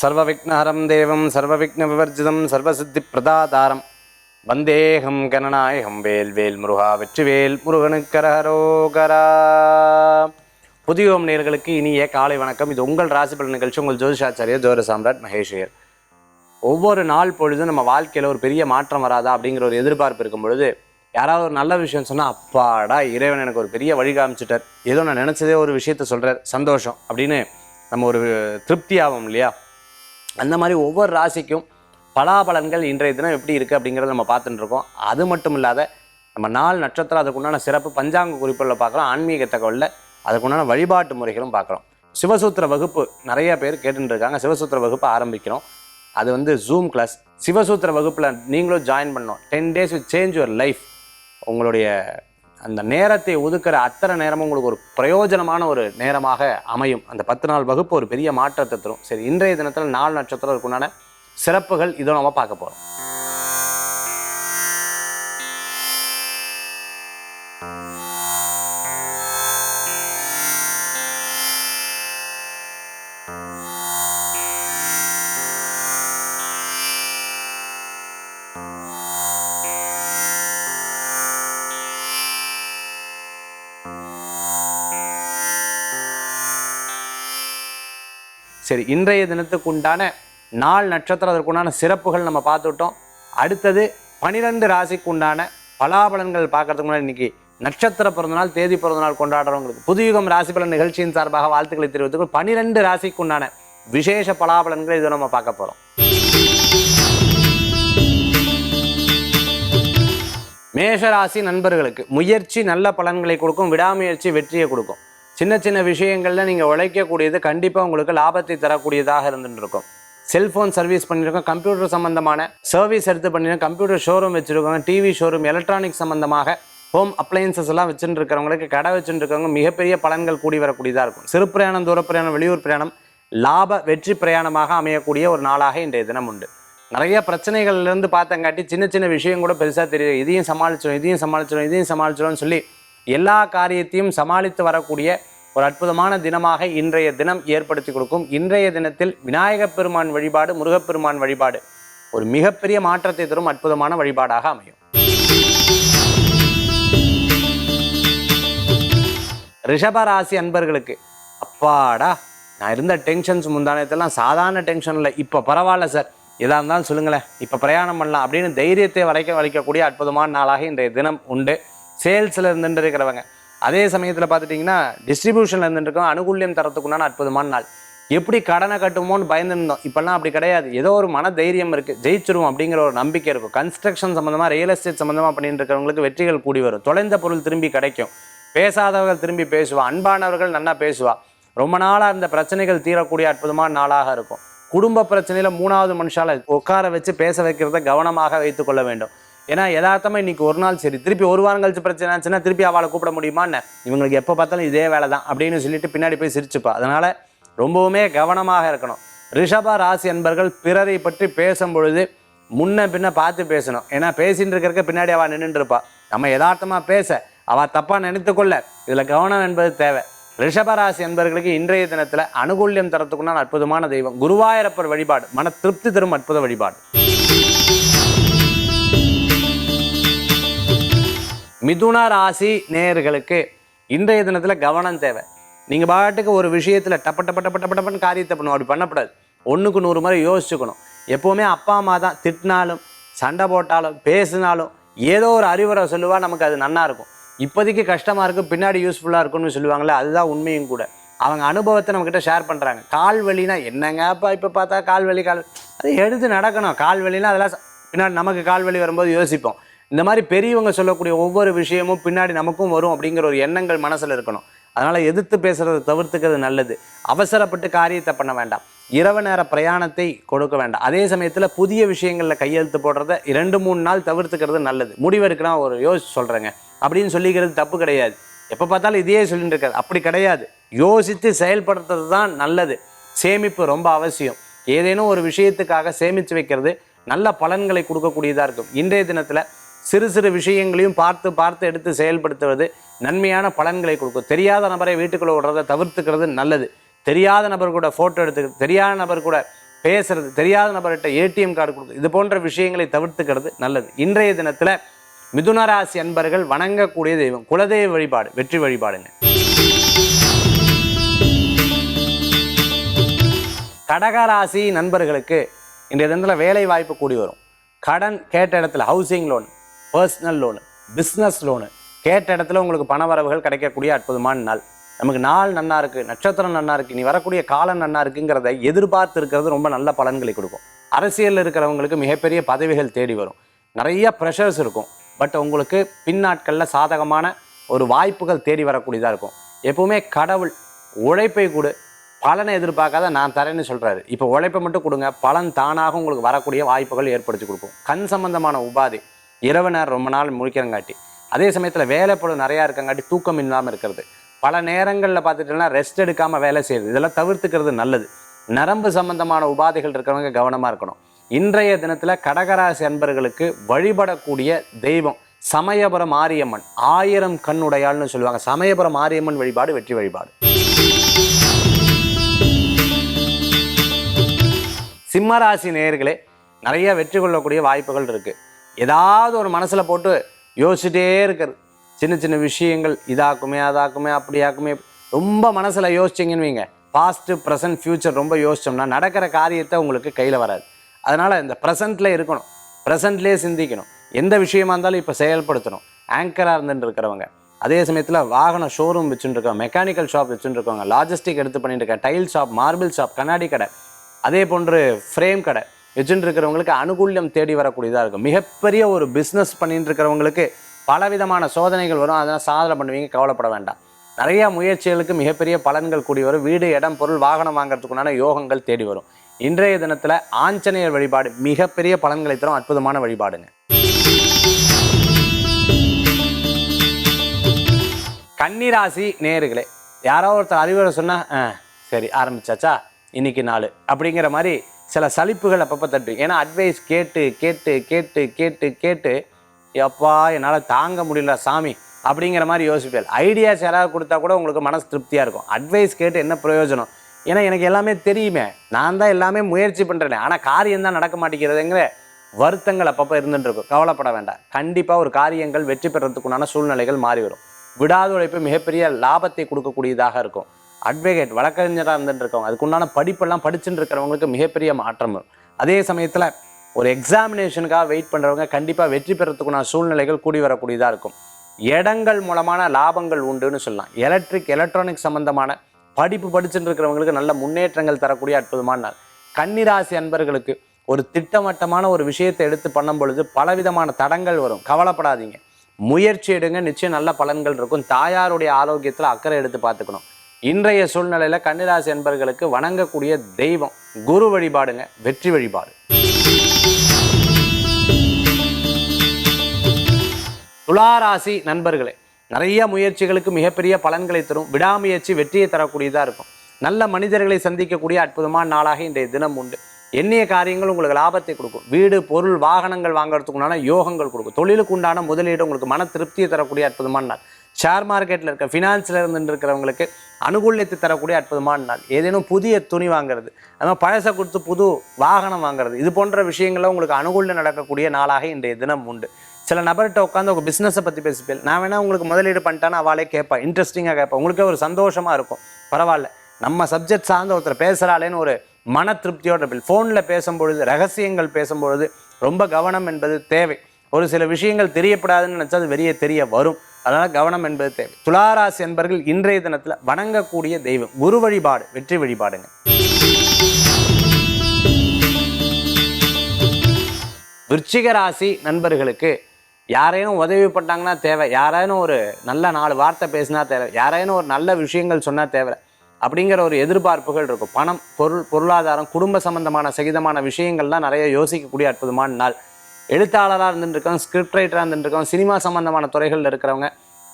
சர்வவிக்னஹரம் தேவம் சர்வவிக்ன விவர்ஜிதம் சர்வசித்தி பிரதாதாரம் வந்தேகம் கணநாயகம் வேல் வேல் முருகா வெற்றிவேல் முருகனுக்கரகரோகரா புதியோம் நேர்களுக்கு இனிய காலை வணக்கம். இது உங்கள் ராசிபலன் நிகழ்ச்சி. உங்கள் ஜோதிஷாச்சாரியர் ஜோர சாம்ராட் மகேஷ்வர் ஒவ்வொரு நாள் பொழுதும் நம்ம வாழ்க்கையில் ஒரு பெரிய மாற்றம் வராதா அப்படிங்கிற ஒரு எதிர்பார்ப்பு இருக்கும் பொழுது யாராவது ஒரு நல்ல விஷயம் சொன்னால் அப்பாடா இறைவன் எனக்கு ஒரு பெரிய வழி காமிச்சிட்டார். ஏதோ நான் நினச்சதே ஒரு விஷயத்த சொல்கிறார் சந்தோஷம். அப்படின்னு நம்ம ஒரு திருப்தி ஆகும் இல்லையா? அந்த மாதிரி ஒவ்வொரு ராசிக்கும் பலாபலன்கள் இன்றைய தினம் எப்படி இருக்குது அப்படிங்கிறத நம்ம பார்த்துட்டு இருக்கோம். அது மட்டும் இல்லாத நம்ம நாள் நட்சத்திரம் அதுக்குண்டான சிறப்பு பஞ்சாங்க குறிப்புகளில் பார்க்குறோம். ஆன்மீக தகவலில் அதுக்குண்டான வழிபாட்டு முறைகளும் பார்க்குறோம். சிவசூத்திர வகுப்பு நிறைய பேர் கேட்டுருக்காங்க சிவசூத்திர வகுப்பு ஆரம்பிக்கிறோம். அது வந்து ஜூம் கிளாஸ் சிவசூத்திர வகுப்பில் நீங்களும் ஜாயின் பண்ணோம் ten days with change your life உங்களுடைய அந்த நேரத்தை ஒதுக்குற அத்தனை நேரமும் உங்களுக்கு ஒரு பிரயோஜனமான ஒரு நேரமாக அமையும். அந்த பத்து நாள் வகுப்பு ஒரு பெரிய மாற்றத்தை தரும். சரி இன்றைய தினத்தில் நாலு நட்சத்திரம் இருக்குண்டான சிறப்புகள் இதோ நம்ம பார்க்க போகிறோம் சரி இன்றைய தினத்துக்கு உண்டான நாள் நட்சத்திரம் அதற்குண்டான சிறப்புகள் நம்ம பார்த்துட்டோம். அடுத்தது பனிரெண்டு ராசிக்கு உண்டான பலாபலன்கள் பார்க்கறதுக்கு முன்னாடி இன்னைக்கு நட்சத்திர பிறந்தநாள் தேதி பிறந்தநாள் கொண்டாடுறவங்களுக்கு புதுயுகம் ராசி பலன் நிகழ்ச்சியின் சார்பாக வாழ்த்துக்களை தெரிவித்துக்கு பனிரெண்டு ராசிக்கு உண்டான விசேஷ பலாபலன்களை இதை நம்ம பார்க்க போகிறோம் மேஷராசி நண்பர்களுக்கு முயற்சி நல்ல பலன்களை கொடுக்கும் விடாமுயற்சி வெற்றியை கொடுக்கும். சின்ன சின்ன விஷயங்களில் நீங்கள் உழைக்கக்கூடியது கண்டிப்பாக உங்களுக்கு லாபத்தை தரக்கூடியதாக இருந்துட்டு இருக்கும் செல்ஃபோன் சர்வீஸ் பண்ணியிருக்கோம் கம்ப்யூட்டர் சம்மந்தமான சர்வீஸ் எடுத்து பண்ணியிருக்கோம் கம்ப்யூட்டர் ஷோரூம் வச்சுருக்கோங்க டிவி ஷோரூம் எலக்ட்ரானிக் சம்மந்தமாக ஹோம் அப்ளையன்சஸ் எல்லாம் வச்சுட்டு இருக்கிறவங்களுக்கு கடை வச்சுட்டு இருக்கவங்க மிகப்பெரிய பலன்கள் கூடி வரக்கூடியதாக இருக்கும். சிறு பிரயாணம் தூர பிரயாணம் வெளியூர் பிரயாணம் லாப வெற்றி பிரயாணமாக அமையக்கூடிய ஒரு நாளாக இன்றைய தினம் உண்டு. நிறைய பிரச்சனைகள்லேருந்து பார்த்தங்காட்டி சின்ன சின்ன விஷயம் கூட பெருசாக தெரியுது. இதையும் சமாளிச்சிடும் இதையும் சமாளிச்சிடும் இதையும் சமாளிச்சிடும்னு சொல்லி எல்லா காரியத்தையும் சமாளித்து வரக்கூடிய ஒரு அற்புதமான தினமாக இன்றைய தினம் ஏற்படுத்தி கொடுக்கும். இன்றைய தினத்தில் விநாயகப் பெருமான் வழிபாடு முருகப்பெருமான் வழிபாடு ஒரு மிகப்பெரிய மாற்றத்தை தரும் அற்புதமான வழிபாடாக அமையும். ரிஷபராசி அன்பர்களுக்கு அப்பாடா நான் இருந்த டென்ஷன்ஸ் முந்தானத்தெல்லாம் சாதாரண டென்ஷன் இல்லை. இப்போ பரவாயில்ல சார் எதாக இருந்தாலும் சொல்லுங்களேன். இப்போ பிரயாணம் பண்ணலாம் அப்படின்னு தைரியத்தை வளைக்க வளைக்கக்கூடிய அற்புதமான நாளாக இன்றைய தினம் உண்டு. சேல்ஸில் இருந்துட்டு இருக்கிறவங்க அதே சமயத்தில் பார்த்துட்டிங்கன்னா டிஸ்ட்ரிபியூஷனில் இருந்துருக்கோம் அனுகூல்யம் தரத்துக்குண்டான அற்புதமான நாள். எப்படி கடனை கட்டுமோன்னு பயந்துருந்தோம். இப்போல்லாம் அப்படி கிடையாது. ஏதோ ஒரு மன தைரியம் இருக்குது ஜெயிச்சிரும் அப்படிங்கிற ஒரு நம்பிக்கை இருக்கும். கன்ஸ்ட்ரக்ஷன் சம்மந்தமாக ரியல் எஸ்டேட் சம்மந்தமாக பண்ணிட்டு இருக்கிறவங்களுக்கு வெற்றிகள் கூடி வரும். தொலைந்த பொருள் திரும்பி கிடைக்கும். பேசாதவர்கள் திரும்பி பேசுவா. அன்பானவர்கள் நல்லா பேசுவா. ரொம்ப நாளாக இருந்த பிரச்சனைகள் தீரக்கூடிய அற்புதமான நாளாக இருக்கும். குடும்ப பிரச்சனையில் மூணாவது மனுஷால உட்கார வச்சு பேச வைக்கிறத கவனமாக வைத்துக்கொள்ள வேண்டும். ஏன்னா யதார்த்தமாக இன்னைக்கு ஒரு நாள் சரி திருப்பி ஒரு வாரம் கழிச்சு பிரச்சனை ஆச்சுன்னா திருப்பி அவளை கூப்பிட முடியுமான்னு. இவங்களுக்கு எப்போ பார்த்தாலும் இதே வேலை தான் அப்படின்னு சொல்லிட்டு பின்னாடி போய் சிரிச்சுப்பா. அதனால ரொம்பவுமே கவனமாக இருக்கணும். ரிஷப ராசி என்பர்கள் பிறரை பற்றி பேசும் பொழுது முன்ன பின்ன பார்த்து பேசணும். ஏன்னா பேசிட்டு இருக்கிறக்க பின்னாடி அவள் நின்றுட்டு இருப்பா நம்ம யதார்த்தமாக பேச அவள் தப்பாக நினைத்து கொள்ள இதில் கவனம் என்பது தேவை. ரிஷபராசி என்பவர்களுக்கு இன்றைய தினத்தில் அனுகூல்யம் தரத்துக்குண்டான அற்புதமான தெய்வம். குருவாயிரப்பர் வழிபாடு. மன திருப்தி தரும் அற்புத வழிபாடு. மிதுன ராசி நேயர்களுக்கு இன்றைய தினத்தில் கவனம் தேவை. நீங்கள் பாட்டுக்கு ஒரு விஷயத்தில் டப்ப டப்ப டப்ப டப்ப டப்பன்னு காரியத்தை பண்ணும் அப்படி பண்ணக்கூடாது ஒன்றுக்கு நூறு முறை யோசிச்சுக்கணும். எப்போவுமே அப்பா அம்மா தான் திட்டினாலும் சண்டை போட்டாலும் பேசினாலும் ஏதோ ஒரு அறிவுரை சொல்லுவா நமக்கு அது நல்லா இருக்கும். இப்போதைக்கு கஷ்டமாக இருக்கும் பின்னாடி யூஸ்ஃபுல்லாக இருக்கும்னு சொல்லுவாங்களே அதுதான் உண்மையும் கூட. அவங்க அனுபவத்தை நம்மக்கிட்ட ஷேர் பண்ணுறாங்க கால் வலினா என்னங்கப்பா இப்போ பார்த்தா கால் வலி கால் அது எடுத்து நடக்கணும். கால் வலினா அதெல்லாம் பின்னாடி நமக்கு கால் வலி வரும்போது யோசிப்போம். இந்த மாதிரி பெரியவங்க சொல்லக்கூடிய ஒவ்வொரு விஷயமும் பின்னாடி நமக்கும் வரும் அப்படிங்கிற ஒரு எண்ணங்கள் மனசில் இருக்கணும். அதனால் எதிர்த்து பேசுகிறத தவிர்த்துக்கிறது நல்லது. அவசரப்பட்டு காரியத்தை பண்ண வேண்டாம். இரவு நேர பிரயாணத்தை கொடுக்க வேண்டாம். அதே சமயத்தில் புதிய விஷயங்களில் கையெழுத்து போடுறத இரண்டு மூணு நாள் தவிர்த்துக்கிறது நல்லது. முடிவெடுக்கலாம் ஒரு யோசிச்சு சொல்கிறேங்க அப்படின்னு சொல்லிக்கிறது தப்பு கிடையாது. எப்போ பார்த்தாலும் இதையே சொல்லிட்டு இருக்காது. அப்படி கிடையாது. யோசித்து செயல்படுத்துறது தான் நல்லது. சேமிப்பு ரொம்ப அவசியம். ஏதேனும் ஒரு விஷயத்துக்காக சேமித்து வைக்கிறது நல்ல பலன்களை கொடுக்கக்கூடியதாக இருக்கும். இன்றைய தினத்தில் சிறு சிறு விஷயங்களையும் பார்த்து பார்த்து எடுத்து செயல்படுத்துவது நன்மையான பலன்களை கொடுக்கும். தெரியாத நபரை வீட்டுக்குள்ளே விடுறதை தவிர்த்துக்கிறது நல்லது. தெரியாத நபர் கூட ஃபோட்டோ எடுத்துக்கிறது தெரியாத நபர் கூட பேசுறது தெரியாத நபர்கிட்ட ஏடிஎம் கார்டு கொடுக்குறது இது போன்ற விஷயங்களை தவிர்த்துக்கிறது நல்லது. இன்றைய தினத்தில் மிதுன ராசி அன்பர்கள் வணங்கக்கூடிய தெய்வம் குலதெய்வ வழிபாடு வெற்றி வழிபாடுங்க கடகராசி நண்பர்களுக்கு இன்றைய தினத்தில் வேலை வாய்ப்பு கூடி வரும். கடன் கேட்ட இடத்துல housing loan personal loan business loan கேட்ட இடத்துல உங்களுக்கு பண வரவுகள் கிடைக்கக்கூடிய அற்புதமான நாள். நமக்கு நாள் நன்னா இருக்குது நட்சத்திரம் நன்னா இருக்குது நீ வரக்கூடிய காலம் நன்னா இருக்குங்கிறத எதிர்பார்த்து இருக்கிறது ரொம்ப நல்ல பலன்களை கொடுக்கும். அரசியலில் இருக்கிறவங்களுக்கு மிகப்பெரிய பதவிகள் தேடி வரும். நிறைய ப்ரெஷர்ஸ் இருக்கும். பட் உங்களுக்கு பின்னாட்களில் சாதகமான ஒரு வாய்ப்புகள் தேடி வரக்கூடியதாக இருக்கும். எப்பவுமே கடவுள் உழைப்பை கொடு. பலனை எதிர்பார்க்காத நான் தரேன்னு சொல்கிறாரு இப்போ உழைப்பை மட்டும் கொடுங்க. பலன் தானாக உங்களுக்கு வரக்கூடிய வாய்ப்புகள் ஏற்படுத்தி கொடுக்கும். கண் சம்பந்தமான உபாதை. இரவு நேரம் ரொம்ப நாள் முழிக்கிறங்காட்டி. அதே சமயத்தில் வேலைப்பொழுது நிறையா இருக்கங்காட்டி தூக்கம் இல்லாமல் இருக்கிறது. பல நேரங்களில் பார்த்துட்டோம்னா ரெஸ்ட் எடுக்காமல் வேலை செய்யுது இதெல்லாம் தவிர்த்துக்கிறது நல்லது. நரம்பு சம்பந்தமான உபாதைகள் இருக்கிறவங்க கவனமாக இருக்கணும். இன்றைய தினத்தில் கடகராசி அன்பர்களுக்கு வழிபடக்கூடிய தெய்வம் சமயபுரம் மாரியம்மன். ஆயிரம் கண்ணுடையாள்னு சொல்லுவாங்க. சமயபுரம் மாரியம்மன் வழிபாடு வெற்றி வழிபாடு. சிம்மராசி நேயர்களே நிறைய வெற்றி கொள்ளக்கூடிய வாய்ப்புகள் இருக்குது ஏதாவது ஒரு மனசில் போட்டு யோசிச்சுட்டே இருக்கிறது. சின்ன சின்ன விஷயங்கள் இதாக்குமே அதாக்குமே அப்படியாக்குமே ரொம்ப மனசில் யோசிச்சிங்கன்னு வைங்க. பாஸ்ட்டு ப்ரெசன்ட் ஃப்யூச்சர் ரொம்ப யோசிச்சோம்னா நடக்கிற காரியத்தை உங்களுக்கு கையில் வராது. அதனால் இந்த ப்ரெசண்ட்ல இருக்கணும். ப்ரெசண்ட்லேயே சிந்திக்கணும். எந்த விஷயமா இருந்தாலும் இப்போ செயல்படுத்தணும். ஆங்கராக இருந்துட்டு இருக்கிறவங்க. அதே சமயத்தில் வாகன ஷோரூம் வச்சுட்டுருக்கோம் மெக்கானிக்கல் ஷாப் வச்சுட்டுருக்கவங்க லாஜிஸ்டிக் எடுத்து பண்ணிட்டு இருக்க டைல் ஷாப் மார்பிள் ஷாப் கண்ணாடி கடை அதே போன்று ஃப்ரேம் கடை வச்சுட்டு இருக்கிறவங்களுக்கு அனுகூல்யம் தேடி வரக்கூடியதாக இருக்கும். மிகப்பெரிய ஒரு பிஸ்னஸ் பண்ணிட்டு இருக்கிறவங்களுக்கு பலவிதமான சோதனைகள் வரும். அதெல்லாம் சாதனை பண்ணுவீங்க கவலைப்பட வேண்டாம். நிறைய முயற்சிகளுக்கு மிகப்பெரிய பலன்கள் கூடி வரும். வீடு இடம் பொருள் வாகனம் வாங்குறதுக்குண்டான யோகங்கள் தேடி வரும். இன்றைய தினத்தில் ஆஞ்சநேயர் வழிபாடு மிகப்பெரிய பலன்களை தரும். அற்புதமான வழிபாடுங்க. கன்னிராசி நேர்களே யாரோ ஒருத்தர் அறிவுரை சொன்னால் "ஆ, சரி ஆரம்பிச்சாச்சா? இன்னைக்கு நாள். அப்படிங்கிற மாதிரி சில சலிப்புகள் அப்பப்போ தட்டு. ஏன்னா அட்வைஸ் கேட்டு கேட்டு கேட்டு கேட்டு கேட்டு எப்பா என்னால் தாங்க முடியல சாமி அப்படிங்கிற மாதிரி யோசிப்பேன். ஐடியாஸ் யாராவது கொடுத்தா கூட உங்களுக்கு மனசு திருப்தியாக இருக்கும். அட்வைஸ் கேட்டு என்ன பிரயோஜனம்? ஏன்னா எனக்கு எல்லாமே தெரியுமே. நான் தான் எல்லாமே முயற்சி பண்ணுறேனே ஆனால் காரியம் தான் நடக்க மாட்டேங்கிறதுங்கிற வருத்தங்கள் அப்பப்போ இருந்துட்டுருக்கும் கவலைப்பட வேண்டாம். கண்டிப்பாக ஒரு காரியங்கள் வெற்றி பெறத்துக்குண்டான சூழ்நிலைகள் மாறி வரும். விடாத உழைப்பு மிகப்பெரிய லாபத்தை கொடுக்கக்கூடியதாக இருக்கும். அட்வொகேட் வழக்கறிஞராக இருந்துட்டு இருக்கவங்க அதுக்குண்டான படிப்பெல்லாம் படிச்சுட்டு இருக்கிறவங்களுக்கு மிகப்பெரிய மாற்றம் வரும். அதே சமயத்தில் ஒரு எக்ஸாமினேஷனுக்காக வெயிட் பண்ணுறவங்க கண்டிப்பாக வெற்றி பெறத்துக்குண்டான சூழ்நிலைகள் கூடி வரக்கூடியதாக இருக்கும். இடங்கள் மூலமான லாபங்கள் உண்டுன்னு சொல்லலாம். எலக்ட்ரிக் எலக்ட்ரானிக் சம்பந்தமான படிப்பு படிச்சுட்டு இருக்கிறவங்களுக்கு நல்ல முன்னேற்றங்கள் தரக்கூடிய அற்புதமான நாள். கன்னிராசி அன்பர்களுக்கு ஒரு திட்டவட்டமான ஒரு விஷயத்தை எடுத்து பண்ணும் பொழுது பலவிதமான தடங்கள் வரும். கவலைப்படாதீங்க. முயற்சி எடுங்க. நிச்சயம் நல்ல பலன்கள் இருக்கும். தாயாருடைய ஆரோக்கியத்தில் அக்கறை எடுத்து பார்த்துக்கணும். இன்றைய சூழ்நிலையில் கன்னிராசி என்பர்களுக்கு வணங்கக்கூடிய தெய்வம் குரு வழிபாடுங்க வெற்றி வழிபாடு. துளாராசி நண்பர்களே நிறைய முயற்சிகளுக்கு மிகப்பெரிய பலன்களை தரும் விடாமுயற்சி வெற்றியை தரக்கூடியதாக இருக்கும். நல்ல மனிதர்களை சந்திக்கக்கூடிய அற்புதமான நாளாக இன்றைய தினம் உண்டு. எண்ணிய காரியங்கள் உங்களுக்கு லாபத்தை கொடுக்கும். வீடு பொருள் வாகனங்கள் வாங்குறதுக்குண்டான யோகங்கள் கொடுக்கும். தொழிலுக்கு உண்டான முதலீடு உங்களுக்கு மன திருப்தியை தரக்கூடிய அற்புதமான நாள். ஷேர் மார்க்கெட்டில் இருக்க ஃபினான்ஸில் இருந்து இருக்கிறவங்களுக்கு அனுகூலியத்தை தரக்கூடிய அற்புதமான நாள். ஏதேனும் புதிய துணி வாங்குறது அதுமாதிரி பழசை கொடுத்து புது வாகனம் வாங்குறது இது போன்ற விஷயங்கள்ல உங்களுக்கு அனுகூலம் நடக்கக்கூடிய நாளாக இன்றைய தினம் உண்டு. சில நபர்கிட்ட உட்காந்து உங்கள் பிஸ்னஸை பற்றி பேசிப்பேன். நான் வேணால் உங்களுக்கு முதலீடு பண்ணிட்டேன்னு அவளே கேட்பேன் இன்ட்ரெஸ்டிங்காக கேட்பேன் உங்களுக்கே ஒரு சந்தோஷமாக இருக்கும். பரவாயில்ல. நம்ம சப்ஜெக்ட் சார்ந்த ஒருத்தர் பேசுகிறாளேன்னு ஒரு மன திருப்தியோட இருப்பில் ஃபோனில் பேசும்பொழுது ரகசியங்கள் பேசும்பொழுது ரொம்ப கவனம் என்பது தேவை. ஒரு சில விஷயங்கள் தெரியப்படாதுன்னு நினச்சா அது வெளியே தெரிய வரும். அதனால் கவனம் என்பது தேவை. துளாராசி என்பர்கள் இன்றைய தினத்தில் வணங்கக்கூடிய தெய்வம். குரு வழிபாடு வெற்றி வழிபாடுங்க. விருச்சிக ராசி நண்பர்களுக்கு யாரேனும் உதவி பண்ணாங்கன்னா தேவை. யாரேனும் ஒரு நல்ல நாலு வார்த்தை பேசினா தேவை. யாரேனும் ஒரு நல்ல விஷயங்கள் சொன்னால் தேவை. அப்படிங்கிற ஒரு எதிர்பார்ப்புகள் இருக்கும். பணம் பொருள் பொருளாதாரம் குடும்ப சம்பந்தமான சகிதமான விஷயங்கள்லாம் நிறைய யோசிக்கக்கூடிய அற்புதமான நாள். எழுத்தாளராக இருந்துருக்கோம் ஸ்கிரிப்ட் ரைட்டராக இருந்துருக்கோம் சினிமா சம்மந்தமான துறைகளில் இருக்கிறவங்க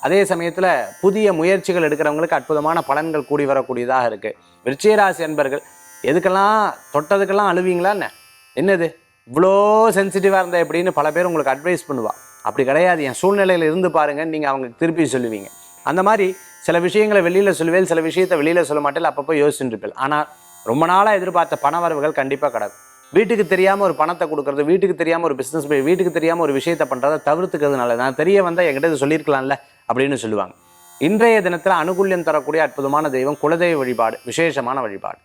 அதே சமயத்தில் புதிய முயற்சிகள் எடுக்கிறவங்களுக்கு அற்புதமான பலன்கள் கூடி வரக்கூடியதாக இருக்குது விருச்சிகராசி அன்பர்கள் எதுக்கெல்லாம் தொட்டதுக்கெல்லாம் அழுவீங்களா என்ன? என்னது? இவ்வளோ சென்சிட்டிவாக இருந்தா எப்படின்னு பல பேர் உங்களுக்கு அட்வைஸ் பண்ணுவா. அப்படி கிடையாது. என் சூழ்நிலையில் இருந்து பாருங்க நீங்கள் அவங்க திருப்பி சொல்லுவீங்க. அந்த மாதிரி சில விஷயங்களை வெளியில் சொல்லுவேன் சில விஷயத்தை வெளியில் சொல்ல மாட்டேன் அப்பப்போ யோசிச்சுட்டு இருப்பேன். ஆனால் ரொம்ப நாளாக எதிர்பார்த்த பண வரவுகள் கண்டிப்பாக கிடக்கும். வீட்டுக்கு தெரியாமல் ஒரு பணத்தை கொடுக்கறது வீட்டுக்கு தெரியாமல் ஒரு பிஸ்னஸ் வீட்டுக்கு தெரியாமல் ஒரு விஷயத்தை பண்ணுறதை தவிர்த்துக்கிறது நல்லது. நான் தெரிய வந்தால் என்கிட்ட இது சொல்லியிருக்கலாம்ல அப்படின்னு சொல்லுவாங்க. இன்றைய தினத்தில் அனுகூல்யம் தரக்கூடிய அற்புதமான தெய்வம் குலதெய்வ வழிபாடு விசேஷமான வழிபாடு.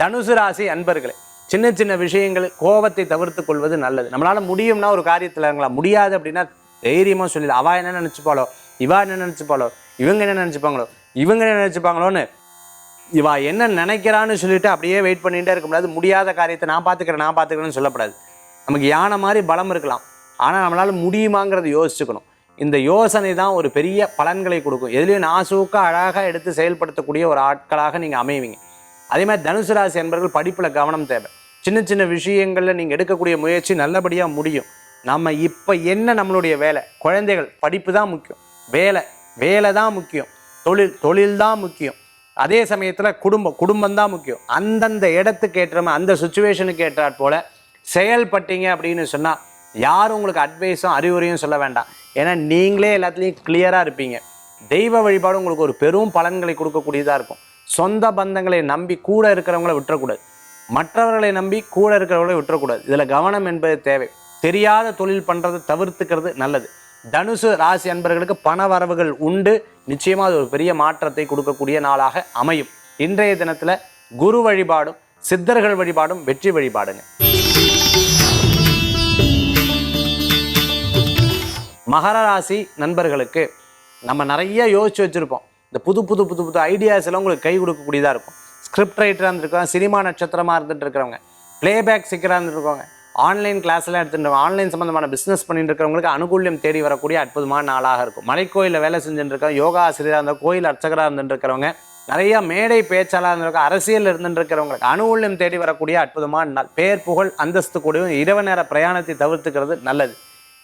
தனுசு ராசி அன்பர்களே சின்ன சின்ன விஷயங்கள் கோபத்தை தவிர்த்து கொள்வது நல்லது. நம்மளால முடியும்னா ஒரு காரியத்தில் முடியாது அப்படின்னா தைரியமாக சொல்லி அவா என்ன நினச்சிப்பாளோ? இவா என்ன நினச்சிப்பாளோ? இவங்க என்ன நினச்சிப்பாங்களோ? இவங்க என்ன நினச்சிப்பாங்களோன்னு இவா என்ன நினைக்கிறான்னு சொல்லிட்டு அப்படியே வெயிட் பண்ணிகிட்டே இருக்க முடியாது. முடியாத காரியத்தை நான் பார்த்துக்கிறேன் நான் பார்த்துக்கிறேன்னு சொல்லப்படாது. நமக்கு யானை மாதிரி பலம் இருக்கலாம். ஆனால் நம்மளால முடியுமாங்கிறத யோசிச்சுக்கணும். இந்த யோசனை தான் ஒரு பெரிய பலன்களை கொடுக்கும். எதுலேயும் நாசூக்காக அழகாக எடுத்து செயல்படுத்தக்கூடிய ஒரு ஆட்களாக நீங்கள் அமைவீங்க. அதே மாதிரி தனுசு ராசி என்பவர்கள் படிப்பில் கவனம் தேவை. சின்ன சின்ன விஷயங்களில் நீங்கள் எடுக்கக்கூடிய முயற்சி நல்லபடியாக முடியும். நம்ம இப்போ என்ன நம்மளுடைய வேலை? குழந்தைகள் படிப்பு தான் முக்கியம். வேலை வேலை தான் முக்கியம். தொழில் தொழில் தான் முக்கியம். அதே சமயத்தில் குடும்பம் குடும்பம் தான் முக்கியம். அந்தந்த இடத்துக்கு ஏற்ற அந்த சுச்சுவேஷனுக்கு ஏற்றாற் போல் செயல்பட்டீங்க அப்படின்னு சொன்னால் யாரும் உங்களுக்கு அட்வைஸும் அறிவுரையும் சொல்ல வேண்டாம். ஏன்னா நீங்களே எல்லாத்துலேயும் கிளியராக இருப்பீங்க. தெய்வ வழிபாடு உங்களுக்கு ஒரு பெரும் பலன்களை கொடுக்கக்கூடியதாக இருக்கும். சொந்த பந்தங்களை நம்பி கூட இருக்கிறவங்கள விட்டுறக்கூடாது. மற்றவர்களை நம்பி கூட இருக்கிறவங்கள விட்டுறக்கூடாது. இதில் கவனம் என்பது தேவை. தெரியாத தொழில் பண்ணுறது தவிர்த்துக்கிறது நல்லது. தனுசு ராசி அன்பர்களுக்கு பண வரவுகள் உண்டு. நிச்சயமாக அது ஒரு பெரிய மாற்றத்தை கொடுக்கக்கூடிய நாளாக அமையும். இன்றைய தினத்தில் குரு வழிபாடும் சித்தர்கள் வழிபாடும் வெற்றி வழிபாடுங்க. மகர ராசி நண்பர்களுக்கு நம்ம நிறைய யோசிச்சு வச்சுருப்போம். இந்த புது புது புது புது ஐடியாஸ் எல்லாம் உங்களுக்கு கை கொடுக்கக்கூடியதாக இருக்கும். ஸ்கிரிப்ட் ரைட்டராக இருந்திருக்கோம் சினிமா நட்சத்திரமாக இருந்துட்டு இருக்கிறவங்க. பிளேபேக் சிக்கராக இருந்துருக்கவங்க. ஆன்லைன் கிளாஸ்லாம் எடுத்துட்டு ஆன்லைன் சம்மந்தமான பிஸ்னஸ் பண்ணிட்டு இருக்கிறவங்களுக்கு அனுகூல்யம் தேடி வரக்கூடிய அற்புதமான நாளாக இருக்கும். மலைக்கோயிலில் வேலை செஞ்சுட்டு இருக்கவங்க யோகா ஆசிரியராக இருந்தால் கோயில் அர்ச்சகராக இருந்துட்டு இருக்கிறவங்க நிறைய மேடை பேச்சாளர் இருந்திருக்க அரசியல் இருந்துருக்கிறவங்களுக்கு அனுகூல்யம் தேடி வரக்கூடிய அற்புதமான நாள் பேர் புகழ் அந்தஸ்து கூடயும் இரவு நேர பிரயாணத்தை தவிர்த்துக்கிறது நல்லது.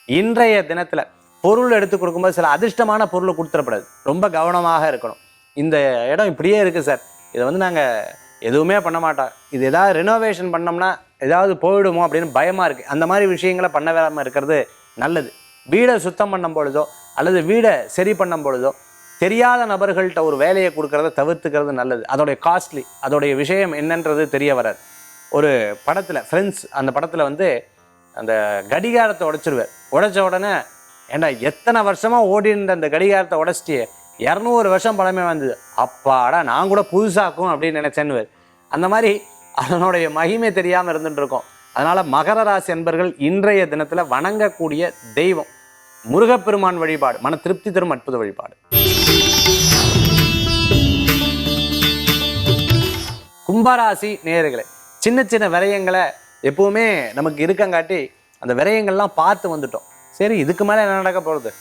இன்றைய தினத்தில் பொருள் எடுத்து கொடுக்கும்போது சில அதிர்ஷ்டமான பொருள் கொடுத்துடப்படாது. ரொம்ப கவனமாக இருக்கணும். இந்த இடம் இப்படியே இருக்குது சார். இதை வந்து நாங்கள் எதுவுமே பண்ண மாட்டோம். இது எதாவது ரெனோவேஷன் பண்ணோம்னா ஏதாவது போயிடுமோ அப்படின்னு பயமாக இருக்குது அந்த மாதிரி விஷயங்களை பண்ண வேறாமல் இருக்கிறது நல்லது. வீடை சுத்தம் பண்ணும் பொழுதோ அல்லது வீடை சரி பண்ணும் பொழுதோ தெரியாத நபர்கள்ட்ட ஒரு வேலையை கொடுக்கறத தவிர்த்துக்கிறது நல்லது. அதோடைய காஸ்ட்லி அதோடைய விஷயம் என்னன்றது தெரிய வராது. ஒரு படத்தில் ஃப்ரெண்ட்ஸ் அந்த படத்தில் வந்து அந்த கடிகாரத்தை உடைச்சிருவார். உடைச்ச உடனே ஏன்னா எத்தனை வருஷமாக ஓடின்ற அந்த கடிகாரத்தை உடச்சிட்டு இரநூறு வருஷம் பழமே வந்தது. அப்பாடா நான் கூட புதுசாக்கும் அப்படின்னு நினச்சேன்னு அந்த மாதிரி அதனுடைய மகிமை தெரியாமல் இருந்துட்டு இருக்கோம் அதனால மகர ராசி என்பர்கள் இன்றைய தினத்தில் வணங்கக்கூடிய தெய்வம் முருகப்பெருமான் வழிபாடு மன திருப்தி தரும் அற்புத வழிபாடு. கும்பராசி நேர்களை சின்ன சின்ன விரயங்களை எப்பவுமே நமக்கு இருக்கங்காட்டி அந்த விரயங்கள்லாம் பார்த்து வந்துட்டோம். சரி இதுக்கு மேலே என்ன நடக்க போகிறது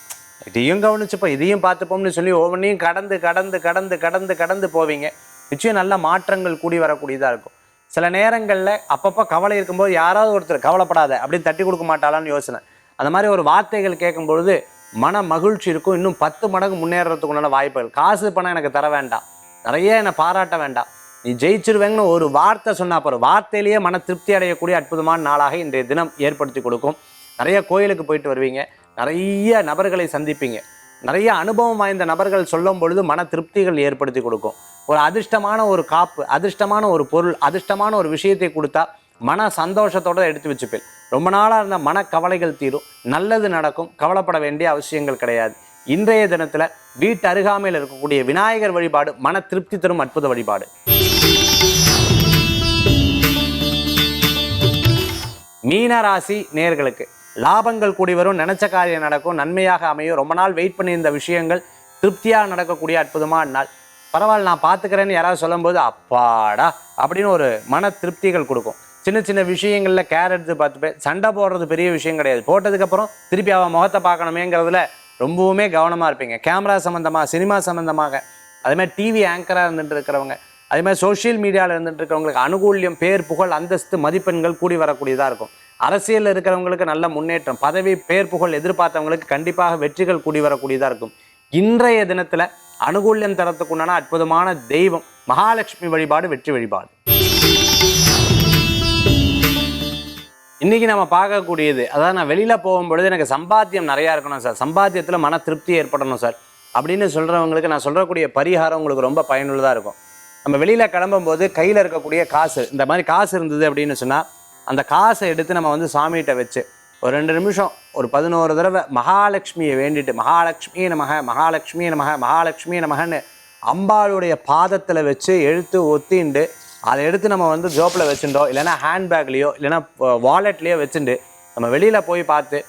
இதையும் கவனிச்சுப்போம் இதையும் பார்த்துப்போம்னு சொல்லி ஒவ்வொன்றையும் கடந்து கடந்து கடந்து கடந்து கடந்து போவீங்க. நிச்சயம் நல்ல மாற்றங்கள் கூடி வரக்கூடியதாக இருக்கும். சில நேரங்களில் அப்பப்போ கவலை இருக்கும்போது யாராவது ஒருத்தர் கவலைப்படாத அப்படின்னு தட்டி கொடுக்க மாட்டாளான்னு யோசனை. அந்த மாதிரி ஒரு வார்த்தைகள் கேட்கும்பொழுது மன மகிழ்ச்சி இருக்கும். இன்னும் பத்து மடங்கு முன்னேறதுக்கு உண்டான வாய்ப்புகள். காசு பணம் எனக்கு தர வேண்டாம். நிறைய என்னை பாராட்ட வேண்டாம். நீ ஜெயிச்சிருவேங்கன்னு ஒரு வார்த்தை சொன்னால் போதும். வார்த்தையிலேயே மன திருப்தி அடையக்கூடிய அற்புதமான நாளாக இன்றைய தினம் ஏற்படுத்தி கொடுக்கும். நிறைய கோயிலுக்கு போயிட்டு வருவீங்க. நிறைய நபர்களை சந்திப்பீங்க. நிறைய அனுபவம் வாய்ந்த நபர்கள் சொல்லும் பொழுது மன திருப்திகள் ஏற்படுத்தி கொடுக்கும். ஒரு அதிர்ஷ்டமான ஒரு காப்பு அதிர்ஷ்டமான ஒரு பொருள் அதிர்ஷ்டமான ஒரு விஷயத்தை கொடுத்தா மன சந்தோஷத்தோடு எடுத்து வச்சுப்பேன். ரொம்ப நாளாக இருந்த மன கவலைகள் தீரும் நல்லது நடக்கும் கவலைப்பட வேண்டிய அவசியங்கள் கிடையாது. இன்றைய தினத்தில் வீட்டு அருகாமையில் இருக்கக்கூடிய விநாயகர் வழிபாடு மன திருப்தி தரும் அற்புத வழிபாடு. மீனராசி நேர்களுக்கு லாபங்கள் கூடி வரும் நினைச்ச காரியம் நடக்கும் நன்மையாக அமையும். ரொம்ப நாள் வெயிட் பண்ணியிருந்த விஷயங்கள் திருப்தியாக நடக்கக்கூடிய அற்புதமான நாள். பரவாயில்ல நான் பார்த்துக்கிறேன்னு யாராவது சொல்லும்போது அப்பாடா அப்படின்னு ஒரு மன திருப்திகள் கொடுக்கும். சின்ன சின்ன விஷயங்களில் கேர் எடுத்து பார்த்துப்பேன் சண்டை போடுறது பெரிய விஷயம் கிடையாது. போட்டதுக்கப்புறம் திருப்பி அவன் முகத்தை பார்க்கணுமேங்கிறதுல ரொம்பவுமே கவனமாக இருப்பீங்க. கேமரா சம்மந்தமாக சினிமா சம்மந்தமாக அதே மாதிரி டிவி ஆங்கராக இருந்துட்டு இருக்கிறவங்க அதே மாதிரி சோஷியல் மீடியாவில் இருந்துட்டு இருக்கிறவங்களுக்கு அனுகூல்யம் பேர் புகழ் அந்தஸ்து மதிப்பெண்கள் கூடி வரக்கூடியதாக இருக்கும். அரசியலில் இருக்கிறவங்களுக்கு நல்ல முன்னேற்றம் பதவி பேர் புகழ் எதிர்பார்த்தவங்களுக்கு கண்டிப்பாக வெற்றிகள் கூடி வரக்கூடியதாக இருக்கும். இன்றைய தினத்தில் அனுகூல்யம் தரத்துக்குண்டான அற்புதமான தெய்வம் மகாலட்சுமி வழிபாடு வெற்றி வழிபாடு. இன்றைக்கி நம்ம பார்க்கக்கூடியது அதாவது நான் வெளியில் போகும்பொழுது எனக்கு சம்பாத்தியம் நிறையா இருக்கணும் சார். சம்பாத்தியத்தில் மன திருப்தி ஏற்படணும் சார். அப்படின்னு சொல்கிறவங்களுக்கு நான் சொல்கிறக்கூடிய பரிகாரம் உங்களுக்கு ரொம்ப பயனுள்ளதாக இருக்கும். நம்ம வெளியில் கிளம்பும்போது கையில் இருக்கக்கூடிய காசு இந்த மாதிரி காசு இருந்தது அப்படின்னு சொன்னால் அந்த காசை எடுத்து நம்ம வந்து சாமிகிட்ட வச்சு ஒரு ரெண்டு நிமிஷம் ஒரு பதினோரு தடவை மகாலட்சுமியை வேண்டிட்டு மகாலட்சுமி நமக மகாலட்சுமி நமக மகாலட்சுமி நமகன்னு அம்பாளுடைய பாதத்தில் வச்சு எழுத்து ஒத்திண்டு அதை எடுத்து நம்ம வந்து ஜோப்பில் வச்சுட்டோம். இல்லைனா ஹேண்ட்பேக்லேயோ இல்லைன்னா வாலெட்லேயோ வச்சுட்டு நம்ம வெளியில் போய் பார்த்து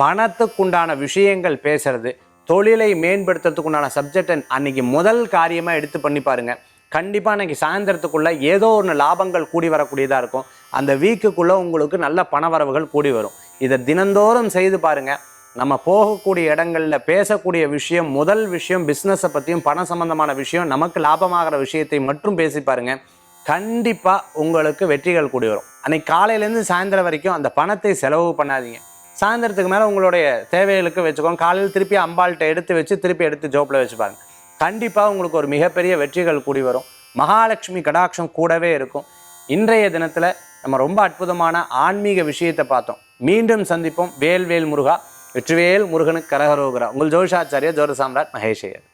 பணத்துக்குண்டான விஷயங்கள் பேசுறது தொழிலை மேம்படுத்துறதுக்குண்டான சப்ஜெக்ட் அன்னைக்கு முதல் காரியமாக எடுத்து பண்ணி பாருங்க. கண்டிப்பாக அன்றைக்கி சாயந்தரத்துக்குள்ளே ஏதோ ஒன்று லாபங்கள் கூடி வரக்கூடியதாக இருக்கும். அந்த வீக்குக்குள்ளே உங்களுக்கு நல்ல பணவரவுகள் கூடி வரும். இதை தினந்தோறும் செய்து பாருங்க. நம்ம போகக்கூடிய இடங்களில் பேசக்கூடிய விஷயம் முதல் விஷயம் பிஸ்னஸை பற்றியும் பண சம்பந்தமான விஷயம் நமக்கு லாபமாகிற விஷயத்தை மட்டும் பேசி பாருங்க. கண்டிப்பாக உங்களுக்கு வெற்றிகள் கூடி வரும். அன்னைக்கு காலையிலேருந்து சாயந்தரம் வரைக்கும் அந்த பணத்தை செலவு பண்ணாதீங்க. சாயந்தரத்துக்கு மேலே உங்களுடைய தேவைகளுக்கு வச்சுக்கோங்க. காலையில் திருப்பி அம்பாள்கிட்ட எடுத்து வச்சு திருப்பி எடுத்து ஜோப்பில் வச்சு பாருங்க. கண்டிப்பாக உங்களுக்கு ஒரு மிகப்பெரிய வெற்றிகள் கூடி வரும். மகாலட்சுமி கடாட்சம் கூடவே இருக்கும். இன்றைய தினத்தில் நம்ம ரொம்ப அற்புதமான ஆன்மீக விஷயத்தை பார்த்தோம். மீண்டும் சந்திப்போம். வேல்வேல் முருகா. வெற்றிவேல் முருகனுக்கு கரகரோகரா. உங்கள் ஜோஷாச்சாரியா ஜோர சாம்ராட் மகேஷ்